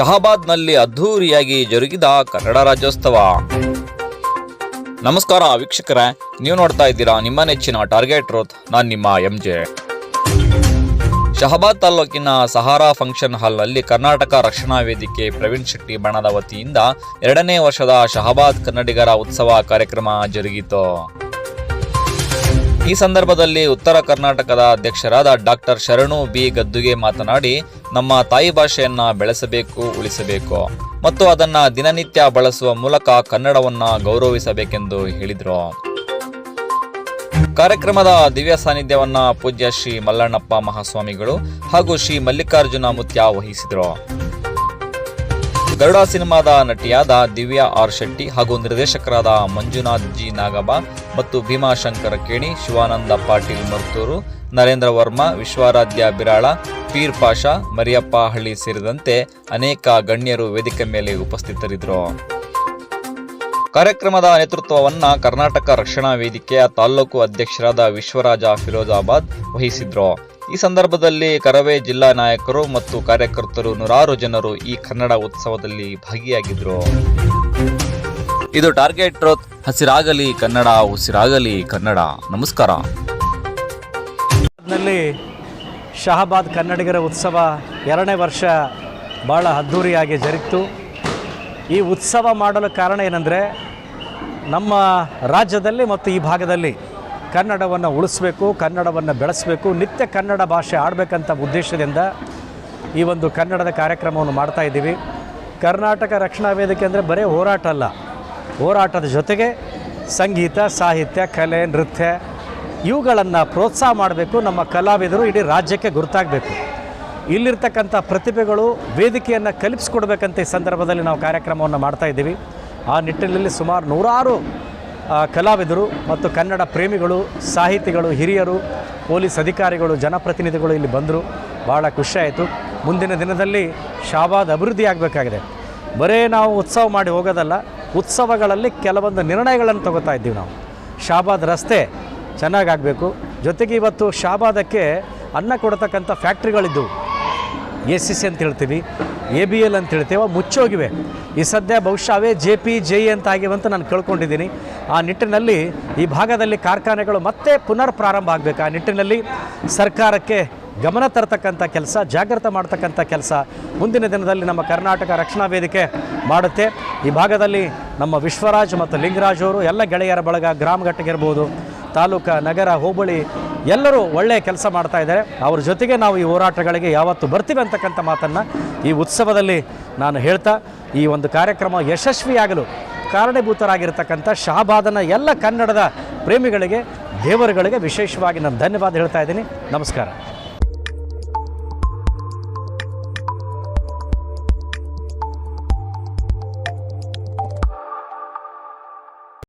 ಶಹಾಬಾದ್ನಲ್ಲಿ ಅದ್ಧೂರಿಯಾಗಿ ಜರುಗಿದ ಕನ್ನಡ ರಾಜ್ಯೋತ್ಸವ. ನಮಸ್ಕಾರ ವೀಕ್ಷಕರೇ, ನೀವು ನೋಡ್ತಾ ಇದ್ದೀರಾ ನಿಮ್ಮ ನೆಚ್ಚಿನ ಟಾರ್ಗೆಟ್ ರೋತ್ ನಾನು ನಿಮ್ಮ ಎಂ ಜೆ ಶಹಬಾದ್ ತಾಲೂಕಿನ ಸಹಾರಾ ಫಂಕ್ಷನ್ ಹಾಲ್ನಲ್ಲಿ ಕರ್ನಾಟಕ ರಕ್ಷಣಾ ವೇದಿಕೆ ಪ್ರವೀಣ್ ಶೆಟ್ಟಿ ಬಣದ ವತಿಯಿಂದ ಎರಡನೇ ವರ್ಷದ ಶಹಾಬಾದ್ ಕನ್ನಡಿಗರ ಉತ್ಸವ ಕಾರ್ಯಕ್ರಮ ಜರುಗಿತು. ಈ ಸಂದರ್ಭದಲ್ಲಿ ಉತ್ತರ ಕರ್ನಾಟಕದ ಅಧ್ಯಕ್ಷರಾದ ಡಾಕ್ಟರ್ ಶರಣು ಬಿ ಗದ್ದುಗೆ ಮಾತನಾಡಿ ನಮ್ಮ ತಾಯಿ ಭಾಷೆಯನ್ನ ಬೆಳೆಸಬೇಕು, ಉಳಿಸಬೇಕು ಮತ್ತು ಅದನ್ನ ದಿನನಿತ್ಯ ಬಳಸುವ ಮೂಲಕ ಕನ್ನಡವನ್ನ ಗೌರವಿಸಬೇಕೆಂದು ಹೇಳಿದರು. ಕಾರ್ಯಕ್ರಮದ ದಿವ್ಯ ಸಾನ್ನಿಧ್ಯವನ್ನ ಪೂಜ್ಯ ಶ್ರೀ ಮಲ್ಲಣ್ಣಪ್ಪ ಮಹಾಸ್ವಾಮಿಗಳು ಹಾಗೂ ಶ್ರೀ ಮಲ್ಲಿಕಾರ್ಜುನ ಮುತ್ಯ ವಹಿಸಿದರು. ಗರುಡ ಸಿನಿಮಾದ ನಟಿಯಾದ ದಿವ್ಯಾ ಆರ್ ಶೆಟ್ಟಿ ಹಾಗೂ ನಿರ್ದೇಶಕರಾದ ಮಂಜುನಾಥ್ ಜಿ ನಾಗಬ ಮತ್ತು ಭೀಮಾಶಂಕರ ಕೇಣಿ, ಶಿವಾನಂದ ಪಾಟೀಲ್ ಮರ್ತೂರು, ನರೇಂದ್ರ ವರ್ಮ, ವಿಶ್ವಾರಾಧ್ಯ ಬಿರಾಳ, ಪೀರ್ ಪಾಷಾ, ಮರಿಯಪ್ಪ ಹಳ್ಳಿ ಸೇರಿದಂತೆ ಅನೇಕ ಗಣ್ಯರು ವೇದಿಕೆ ಮೇಲೆ ಉಪಸ್ಥಿತರಿದ್ದರು. ಕಾರ್ಯಕ್ರಮದ ನೇತೃತ್ವವನ್ನು ಕರ್ನಾಟಕ ರಕ್ಷಣಾ ವೇದಿಕೆಯ ತಾಲ್ಲೂಕು ಅಧ್ಯಕ್ಷರಾದ ವಿಶ್ವರಾಜ ಫಿರೋಜಾಬಾದ್ ವಹಿಸಿದ್ರು. ಈ ಸಂದರ್ಭದಲ್ಲಿ ಕರವೇ ಜಿಲ್ಲಾ ನಾಯಕರು ಮತ್ತು ಕಾರ್ಯಕರ್ತರು ನೂರಾರು ಜನರು ಈ ಕನ್ನಡ ಉತ್ಸವದಲ್ಲಿ ಭಾಗಿಯಾಗಿದ್ರು. ಇದು ಟಾರ್ಗೆಟ್ ರೋತ್ ಹಸಿರಾಗಲಿ ಕನ್ನಡ, ಉಸಿರಾಗಲಿ ಕನ್ನಡ. ನಮಸ್ಕಾರ. ಶಹಾಬಾದ್ ಕನ್ನಡಿಗರ ಉತ್ಸವ ಎರಡನೇ ವರ್ಷ ಭಾಳ ಅದ್ಧೂರಿಯಾಗಿ ಜರಿತು. ಈ ಉತ್ಸವ ಮಾಡಲು ಕಾರಣ ಏನಂದರೆ ನಮ್ಮ ರಾಜ್ಯದಲ್ಲಿ ಮತ್ತು ಈ ಭಾಗದಲ್ಲಿ ಕನ್ನಡವನ್ನು ಉಳಿಸ್ಬೇಕು, ಕನ್ನಡವನ್ನು ಬೆಳೆಸಬೇಕು, ನಿತ್ಯ ಕನ್ನಡ ಭಾಷೆ ಆಡಬೇಕಂತ ಉದ್ದೇಶದಿಂದ ಈ ಒಂದು ಕನ್ನಡದ ಕಾರ್ಯಕ್ರಮವನ್ನು ಮಾಡ್ತಾ ಇದ್ದೀವಿ. ಕರ್ನಾಟಕ ರಕ್ಷಣಾ ವೇದಿಕೆ ಅಂದರೆ ಬರೀ ಹೋರಾಟ ಅಲ್ಲ. ಹೋರಾಟದ ಜೊತೆಗೆ ಸಂಗೀತ, ಸಾಹಿತ್ಯ, ಕಲೆ, ನೃತ್ಯ ಇವುಗಳನ್ನು ಪ್ರೋತ್ಸಾಹ ಮಾಡಬೇಕು. ನಮ್ಮ ಕಲಾವಿದರು ಇಡೀ ರಾಜ್ಯಕ್ಕೆ ಗುರುತಾಗಬೇಕು. ಇಲ್ಲಿರ್ತಕ್ಕಂಥ ಪ್ರತಿಭೆಗಳು ವೇದಿಕೆಯನ್ನು ಕಲಿಸ್ಕೊಡ್ಬೇಕಂತ ಈ ಸಂದರ್ಭದಲ್ಲಿ ನಾವು ಕಾರ್ಯಕ್ರಮವನ್ನು ಮಾಡ್ತಾ ಇದ್ದೀವಿ. ಆ ನಿಟ್ಟಿನಲ್ಲಿ ಸುಮಾರು ನೂರಾರು ಕಲಾವಿದರು ಮತ್ತು ಕನ್ನಡ ಪ್ರೇಮಿಗಳು, ಸಾಹಿತಿಗಳು, ಹಿರಿಯರು, ಪೊಲೀಸ್ ಅಧಿಕಾರಿಗಳು, ಜನಪ್ರತಿನಿಧಿಗಳು ಇಲ್ಲಿ ಬಂದರು. ಭಾಳ ಖುಷಿಯಾಯಿತು. ಮುಂದಿನ ದಿನದಲ್ಲಿ ಶಾಬಾದ್ ಅಭಿವೃದ್ಧಿ ಆಗಬೇಕಾಗಿದೆ. ಬರೇ ನಾವು ಉತ್ಸವ ಮಾಡಿ ಹೋಗೋದಲ್ಲ, ಉತ್ಸವಗಳಲ್ಲಿ ಕೆಲವೊಂದು ನಿರ್ಣಯಗಳನ್ನು ತಗೋತಾ ಇದ್ದೀವಿ ನಾವು. ಶಾಬಾದ್ ರಸ್ತೆ ಚೆನ್ನಾಗಾಗಬೇಕು. ಜೊತೆಗೆ ಇವತ್ತು ಶಾಬಾದಕ್ಕೆ ಅನ್ನ ಕೊಡ್ತಕ್ಕಂಥ ಫ್ಯಾಕ್ಟ್ರಿಗಳಿದ್ದವು. ಎ ಸಿ ಸಿ ಅಂತ ಹೇಳ್ತೀವಿ. ಎ ಬಿ ಎಲ್ ಅಂತ ಹೇಳ್ತೇವೆ, ಮುಚ್ಚೋಗಿವೆ. ಈ ಸದ್ಯ ಬಹುಶಃ ಅವೇ ಜೆ ಪಿ, ಜೆ ಇ ಅಂತ ಆಗಿವೆ ಅಂತ ನಾನು ಕೇಳ್ಕೊಂಡಿದ್ದೀನಿ. ಆ ನಿಟ್ಟಿನಲ್ಲಿ ಈ ಭಾಗದಲ್ಲಿ ಕಾರ್ಖಾನೆಗಳು ಮತ್ತೆ ಪುನರ್ ಪ್ರಾರಂಭ ಆಗಬೇಕು. ಆ ನಿಟ್ಟಿನಲ್ಲಿ ಸರ್ಕಾರಕ್ಕೆ ಗಮನ ತರ್ತಕ್ಕಂಥ ಕೆಲಸ, ಜಾಗೃತ ಮಾಡ್ತಕ್ಕಂಥ ಕೆಲಸ ಮುಂದಿನ ದಿನದಲ್ಲಿ ನಮ್ಮ ಕರ್ನಾಟಕ ರಕ್ಷಣಾ ವೇದಿಕೆ ಮಾಡುತ್ತೆ. ಈ ಭಾಗದಲ್ಲಿ ನಮ್ಮ ವಿಶ್ವರಾಜ್ ಮತ್ತು ಲಿಂಗರಾಜ್ ಅವರು ಎಲ್ಲ ಗೆಳೆಯರ ಬಳಗ ಗ್ರಾಮಘಟ್ಟಗಿರ್ಬೋದು ತಾಲೂಕು, ನಗರ, ಹೋಬಳಿ ಎಲ್ಲರೂ ಒಳ್ಳೆಯ ಕೆಲಸ ಮಾಡ್ತಾ ಇದ್ದಾರೆ. ಅವ್ರ ಜೊತೆಗೆ ನಾವು ಈ ಹೋರಾಟಗಳಿಗೆ ಯಾವತ್ತು ಬರ್ತೀವಿ ಅಂತಕ್ಕಂಥ ಮಾತನ್ನು ಈ ಉತ್ಸವದಲ್ಲಿ ನಾನು ಹೇಳ್ತಾ, ಈ ಒಂದು ಕಾರ್ಯಕ್ರಮ ಯಶಸ್ವಿಯಾಗಲು ಕಾರಣೀಭೂತರಾಗಿರ್ತಕ್ಕಂಥ ಶಹಬಾದನ ಎಲ್ಲ ಕನ್ನಡದ ಪ್ರೇಮಿಗಳಿಗೆ, ದೇವರುಗಳಿಗೆ ವಿಶೇಷವಾಗಿ ನಾನು ಧನ್ಯವಾದ ಹೇಳ್ತಾ ಇದ್ದೀನಿ. ನಮಸ್ಕಾರ.